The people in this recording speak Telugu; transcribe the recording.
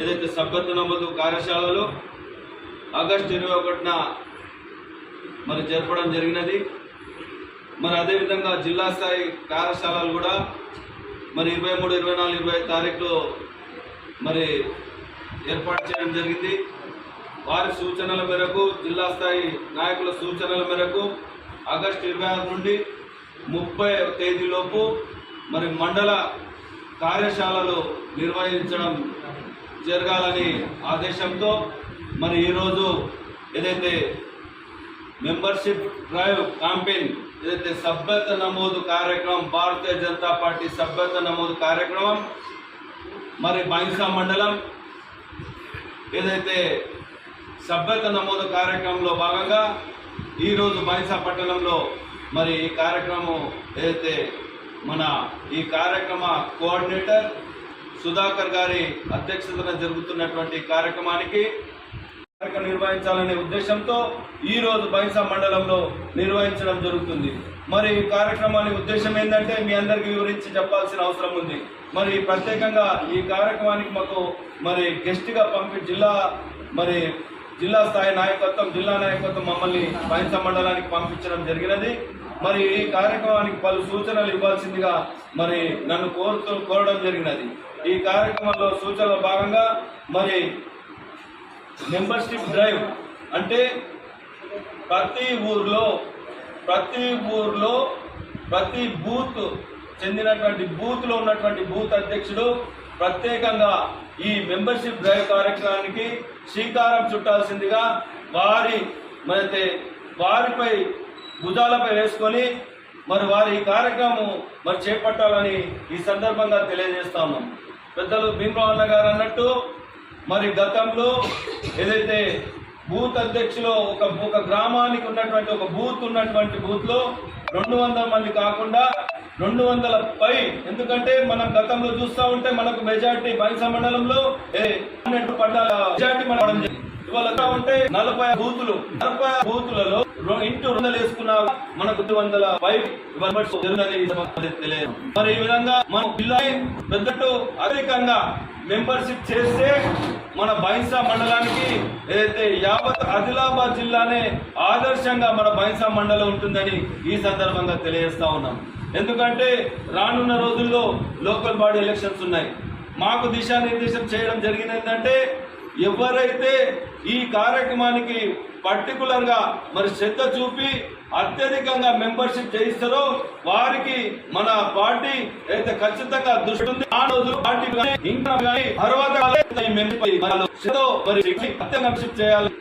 ఏదైతే సబ్బత్తు నమోదు కార్యశాలలు ఆగస్టు ఇరవై ఒకటిన మరి జరపడం జరిగినది. మరి అదేవిధంగా జిల్లా స్థాయి కార్యశాలలు కూడా మరి ఇరవై మూడు ఇరవై నాలుగు ఇరవై ఐదు తారీఖులో మరి ఏర్పాటు చేయడం జరిగింది. వారి సూచనల మేరకు జిల్లా స్థాయి నాయకుల సూచనల మేరకు ఆగస్టు ఇరవై ఆరు నుండి ముప్పై తేదీలోపు మరి మండల కార్యశాలలు నిర్వహించడం జరగాలని ఆదేశంతో మరి ఈరోజు ఏదైతే మెంబర్షిప్ డ్రైవ్ క్యాంపెయిన్ ఏదైతే సభ్యత నమోదు కార్యక్రమం భారతీయ జనతా పార్టీ సభ్యత నమోదు కార్యక్రమం మరి బైన్సా మండలం ఏదైతే సభ్యత నమోదు కార్యక్రమంలో భాగంగా ఈరోజు బైన్సా పట్టణంలో మరి ఈ కార్యక్రమం ఏదైతే మన ఈ కార్యక్రమ కోఆర్డినేటర్ సుధాకర్ గారి అధ్యక్షతన జరుగుతున్నటువంటి కార్యక్రమానికి కార్యక్రమం నిర్వహించాలనే ఉద్దేశంతో ఈ రోజు మండలంలో నిర్వహించడం జరుగుతుంది. మరి ఈ కార్యక్రమాన్ని ఉద్దేశం ఏంటంటే మీ అందరికీ వివరించి చెప్పాల్సిన అవసరం ఉంది. మరి ప్రత్యేకంగా ఈ కార్యక్రమానికి మాకు మరి గెస్ట్గా పంపి జిల్లా మరి జిల్లా స్థాయి నాయకత్వం జిల్లా నాయకత్వం మమ్మల్ని బైన్సా మండలానికి పంపించడం జరిగినది. మరి ఈ కార్యక్రమానికి పలు సూచనలు ఇవ్వాల్సిందిగా మరి నన్ను కోరుతూ కోరడం జరిగినది. ఈ కార్యక్రమంలో సూచనలో భాగంగా మరి మెంబర్షిప్ డ్రైవ్ అంటే ప్రతి ఊర్లో ప్రతి ఊర్లో ప్రతి బూత్ చెందినటువంటి బూత్లో ఉన్నటువంటి బూత్ అధ్యక్షుడు ప్రత్యేకంగా ఈ మెంబర్షిప్ డ్రైవ్ కార్యక్రమానికి శ్రీకారం చుట్టాల్సిందిగా వారి మరి వారిపై భుజాలపై వేసుకొని మరి వారి ఈ కార్యక్రమం మరి చేపట్టాలని ఈ సందర్భంగా తెలియజేస్తాము పెద్దలు భీమరావు అన్న గారు అన్నట్టు మరి గతంలో ఏదైతే బూత్ అధ్యక్షులు ఒక ఒక గ్రామానికి ఉన్నటువంటి ఒక బూత్ ఉన్నటువంటి బూత్లో రెండు వందల మంది కాకుండా రెండు వందల పై ఎందుకంటే మనం గతంలో చూస్తా ఉంటే మనకు మెజార్టీ బైసా మండలంలో ఏ మెజార్టీ మనం ఇవాళ ఎట్లా ఉంటే నలభై బూతులు నలభై బూతులలో ఇంటూ రుణాలు వేసుకున్న మనకు వందల పై తెలియదు. మరి ఈ విధంగా మనం జిల్లా పెద్దట్టు అధికంగా మెంబర్షిప్ చేస్తే మన బైన్సా మండలానికి ఏదైతే యావత్ ఆదిలాబాద్ జిల్లానే ఆదర్శంగా మన బైన్సా మండలం ఉంటుందని ఈ సందర్భంగా తెలియజేస్తా ఉన్నాం. ఎందుకంటే రానున్న రోజుల్లో లోకల్ బాడీ ఎలక్షన్స్ ఉన్నాయి. మాకు దిశానిర్దేశం చేయడం జరిగింది ఏంటంటే ఎవరైతే ఈ కార్యక్రమానికి పర్టికులర్గా మరి శ్రద్ధ చూపి అత్యధికంగా మెంబర్షిప్ చేయిస్తారో వారికి మన పార్టీ అయితే ఖచ్చితంగా దృష్టి ఉంది. ఆ రోజు పార్టీ ఇంకా తర్వాత చేయాలి.